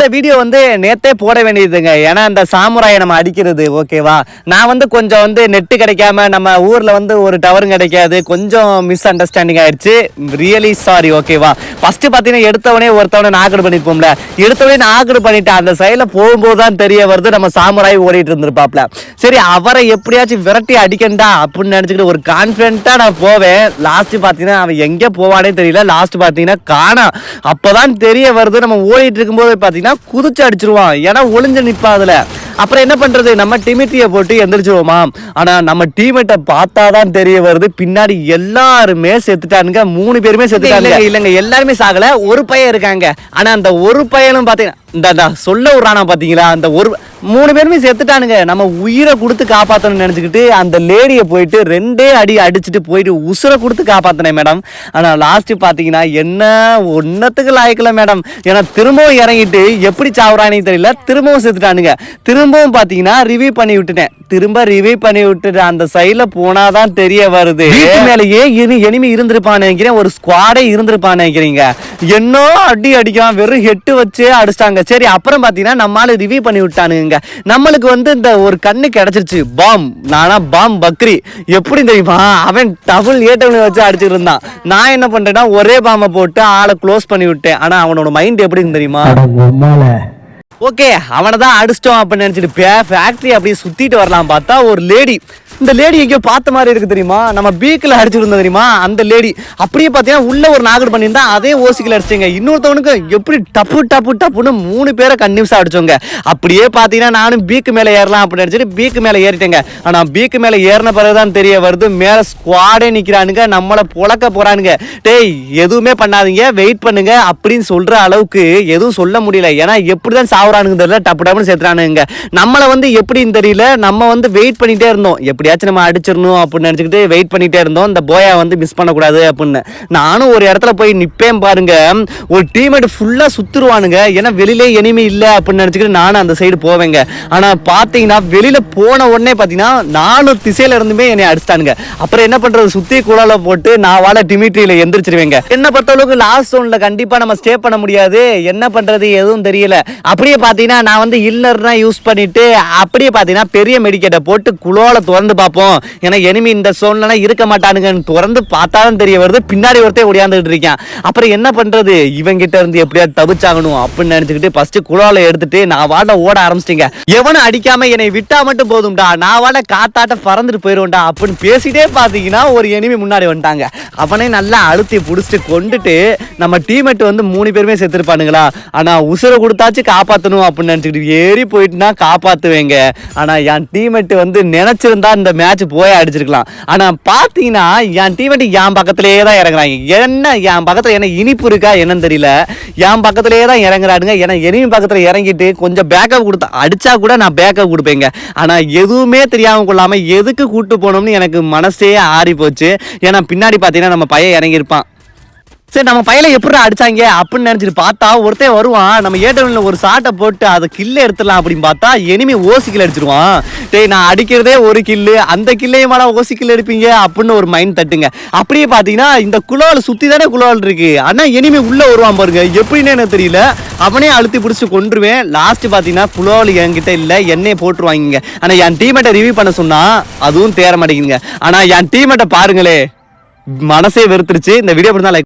இந்த வீடியோ வந்து நேத்தே போட வேண்டியதுங்க. ஏன்னா இந்த சாமுராயை நம்ம அடிக்கிறது ஓகேவா? நான் வந்து கொஞ்சம் வந்து நெட்டு கிடைக்காம நம்ம ஊர்ல வந்து ஒரு டவரும் கிடைக்காது. கொஞ்சம் மிஸ் அண்டர்ஸ்டாண்டிங் ஆயிடுச்சு. ரியலி சாரி ஓகேவா? ஃபர்ஸ்ட் பார்த்தீங்கன்னா எடுத்தவனே ஒருத்தவனை நாகடு பண்ணிருப்போம்ல. எடுத்தவனே நாகடு பண்ணிட்டேன் அந்த சைடில் போகும்போது தான் தெரிய வருது நம்ம சாமுராய் ஓடிட்டு இருந்திருப்பாப்ல. சரி அவரை எப்படியாச்சும் விரட்டி அடிக்கண்டா அப்படின்னு நினச்சிக்கிட்டு ஒரு கான்ஃபிடென்ட்டாக நான் போவேன். லாஸ்ட் பார்த்தீங்கன்னா அவன் எங்கே போவானே தெரியல. லாஸ்ட் பார்த்தீங்கன்னா காணா. அப்போதான் தெரிய வருது நம்ம ஓடிட்டு இருக்கும்போது பார்த்தீங்கன்னா குதிச்சு அடிச்சிருவான். ஏன்னா ஒளிஞ்சு நிற்பா அதில். அப்புறம் என்ன பண்றது? நம்ம டிமிட்டியை போட்டு எந்திரிச்சிருவோமா? ஆனா நம்ம டீமேட்டை பார்த்தா தான் தெரிய வருது. பின்னாடி எல்லாருமே செத்துட்டானுங்க. மூணு பேருமே செத்துட்டாங்க இல்லைங்க. எல்லாருமே சாகல. ஒரு பையன் இருக்காங்க. ஆனா அந்த ஒரு பையனும் பாத்தீங்கன்னா இந்த சொல்ல விட்றானா பார்த்தீங்களா? அந்த ஒரு மூணு பேருமே செத்துட்டானுங்க. நம்ம உயிரை கொடுத்து காப்பாற்றணும்னு நினச்சிக்கிட்டு அந்த லேடியை போயிட்டு ரெண்டே அடி அடிச்சுட்டு போயிட்டு உசுரை கொடுத்து காப்பாற்றினேன் மேடம் ஆனால் லாஸ்ட்டு பார்த்தீங்கன்னா என்ன ஒன்னத்துக்கு லாய்க்கல மேடம் ஏன்னா திரும்பவும் இறங்கிட்டு எப்படி சாவுறானே தெரியல. திரும்பவும் செத்துட்டானுங்க. திரும்பவும் பார்த்தீங்கன்னா ரிவ்யூ பண்ணி விட்டுட்டேன். திரும்ப ரிவ்யூ பண்ணி விட்டுட்டு அந்த சைட்ல போனாதான் தெரிய வருது. மேலேயே இனி எனிமி இருந்திருப்பான்னு நினைக்கிறேன். ஒரு ஸ்குவாடே இருந்திருப்பான்னு நினைக்கிறீங்க. என்ன அடி அடிக்கான் வெறும் ஹெட்டு வச்சே அடிச்சிட்டாங்க. சரி அப்புறம் பாத்தீங்கன்னா நம்மளால ரிவ்யூ பண்ணி விட்டானுங்க நம்மளுக்கு வந்து இந்த ஒரு கண்ணு கிடைச்சிருச்சு. பாம். நானா பாம் பக்ரி. எப்படி தெரியுமா? அவன் டபுள் ஏட்டவனை வச்சு அடிச்சிட்டு இருந்தான். நான் என்ன பண்றேன்னா ஒரே பாம்பை போட்டு ஆளை க்ளோஸ் பண்ணி விட்டேன். ஆனா அவனோட மைண்ட் எப்படின்னு தெரியுமா? ஓகே அவனை தான் அடிச்சிட்டோம் அப்படின்னு நினைச்சிட்டு ஃபேக்ட்ரி அப்படியே சுற்றிட்டு வரலாம் பார்த்தா ஒரு லேடி இந்த லேடி எங்கேயோ பார்த்த மாதிரி இருக்குது தெரியுமா? நம்ம பீக்கில் அடிச்சிருந்தோம் தெரியுமா? அந்த லேடி அப்படியே பார்த்தீங்கன்னா உள்ளே ஒரு நாகர் பண்ணியிருந்தா அதே ஓசிக்கில் அடிச்சிங்க இன்னொருத்தவனுக்கு எப்படி டப்பு டப்பு டப்புன்னு மூணு பேரை கன்னியூஸாக அடிச்சோங்க. அப்படியே பார்த்தீங்கன்னா நானும் பீக்கு மேலே ஏறலாம் அப்படின்னு நினச்சிட்டு பீக்கு மேலே ஏறிட்டேங்க. ஆனால் பீக்கு மேலே ஏறின பிறகு தான் தெரிய வருது மேலே ஸ்குவாடே நிற்கிறானுங்க நம்மளை புழக்க போகிறானுங்க டேய் எதுவுமே பண்ணாதீங்க வெயிட் பண்ணுங்க அப்படின்னு சொல்கிற அளவுக்கு எதுவும் சொல்ல முடியல. ஏன்னா எப்படி தான் சாவுறானுங்க தெரியல டப்பு டப்புன்னு சேர்த்துறானுங்க நம்மளை வந்து எப்படின்னு தெரியல நம்ம வந்து வெயிட் பண்ணிட்டே இருந்தோம். எப்படியாச்சும் நம்ம அடிச்சிடணும் அப்படின்னு நினச்சிக்கிட்டு வெயிட் பண்ணிட்டே இருந்தோம். இந்த போயா வந்து மிஸ் பண்ணக்கூடாது அப்படின்னு. நானும் ஒரு இடத்துல போய் நிற்பேன் பாருங்க. ஒரு டீமேட் ஃபுல்லாக சுத்துருவானுங்க. ஏன்னா வெளியிலே எனிமே இல்லை அப்படின்னு நினச்சிக்கிட்டு நானும் அந்த சைடு போவேங்க. ஆனால் பார்த்தீங்கன்னா வெளியில் போன உடனே பார்த்தீங்கன்னா நாலு திசையில இருந்துமே என்னை அடிச்சிட்டானுங்க. அப்புறம் என்ன பண்ணுறது சுற்றி குழால போட்டு நான் வாழ டிமிட்ரியில் எந்திரிச்சிருவேங்க. என்ன பொறுத்தளவுக்கு லாஸ்ட் ஜோனில் கண்டிப்பாக நம்ம ஸ்டே பண்ண முடியாது. என்ன பண்ணுறது எதுவும் தெரியல. அப்படியே பார்த்தீங்கன்னா நான் வந்து இல்லர்னா யூஸ் பண்ணிட்டு அப்படியே பார்த்தீங்கன்னா பெரிய மெடிக்கேட்டை போட்டு குளோல திறந்து பார்ப்போம். ஏன்னா எனிமி இந்த சோன்லாம் இருக்க மாட்டானுங்கன்னு திறந்து பார்த்தா தான் தெரிய வருது. பின்னாடி ஒருத்தே ஓடியாந்துட்டு இருக்கேன். அப்புறம் என்ன பண்றது? இவங்கிட்ட இருந்து எப்படியாவது தவிச்சாகணும் அப்படின்னு நினச்சிக்கிட்டு ஃபர்ஸ்ட் குளோல எடுத்துட்டு நான் வாட ஓட ஆரம்பிச்சிட்டீங்க. எவனும் அடிக்காம என்னை விட்டா மட்டும் போதும்டா. நான் வாட காத்தாட்ட பறந்துட்டு போயிடும்டா அப்படின்னு பேசிட்டே பார்த்தீங்கன்னா ஒரு எனிமி முன்னாடி வந்துட்டாங்க. அவனே நல்லா அழுத்தி பிடிச்சிட்டு கொண்டுட்டு நம்ம டீமேட் வந்து மூணு பேருமே செத்துருப்பானுங்களா? ஆனால் உசுரை கொடுத்தாச்சு காப்பாற்றணும் அப்படின்னு நினச்சிக்கிட்டு ஏறி போயிட்டுனா காப்பாற்றுவேங்க ஆனால் என் டீமேட் வந்து நினச்சிருந்தா இந்த மேட்ச் போய் அடிச்சிருக்கலாம். ஆனால் பார்த்தீங்கன்னா என் டீமேட் என் பக்கத்துலேயே தான் இறங்குறாங்க. என்ன என் பக்கத்தில் என்ன இனிப்பு இருக்கா என்னன்னு தெரியல. என் பக்கத்துலேயே தான் இறங்குறாடுங்க ஏன்னா எனிமி பக்கத்தில் இறங்கிட்டு கொஞ்சம் பேக்கப் கொடுத்தா அடித்தா கூட நான் பேக்கப் கொடுப்பேங்க. ஆனால் எதுவுமே தெரியாமல் கொள்ளாமல் எதுக்கு கூப்பிட்டு போனோம்னு எனக்கு மனசே ஆறி போச்சு ஏன்னா பின்னாடி பார்த்தீங்கன்னா நம்ம பையன் இறங்கியிருப்பான். சரி நம்ம பையலை எப்படி அடிச்சாங்க அப்படின்னு நினைச்சிட்டு பார்த்தா ஒருத்தன் வருவான். நம்ம ஏட்டவனில் ஒரு சாட்டை போட்டு அதை கில்ல எடுத்துடலாம் அப்படின்னு பார்த்தா எனிமே ஓசிக்கில் அடிச்சிருவான். டேய் நான் அடிக்கிறதே ஒரு கில்லு அந்த கில்லையும் மேலே ஓசி எடுப்பீங்க அப்படின்னு ஒரு மைண்ட் தட்டுங்க. அப்படியே பார்த்தீங்கன்னா இந்த குளோவில் சுற்றி தானே குளோவில் இருக்கு. ஆனால் எனிமே உள்ளே வருவான் பாருங்க. எப்படின்னு எனக்கு தெரியல. அவனே அழுத்தி பிடிச்சி கொண்டுருவேன் லாஸ்ட் பார்த்தீங்கன்னா குளோவில் என்கிட்ட இல்லை என்னையே போட்டுருவாங்க ஆனால் என் டீமேட்டை ரிவ்யூ பண்ண சொன்னால் அதுவும் தேர மாட்டேங்குதுங்க. ஆனால் என் டீமேட்டை பாருங்களே மனசே வெறுத்துருச்சு. இந்த வீடியோ பிடிச்சா லைக்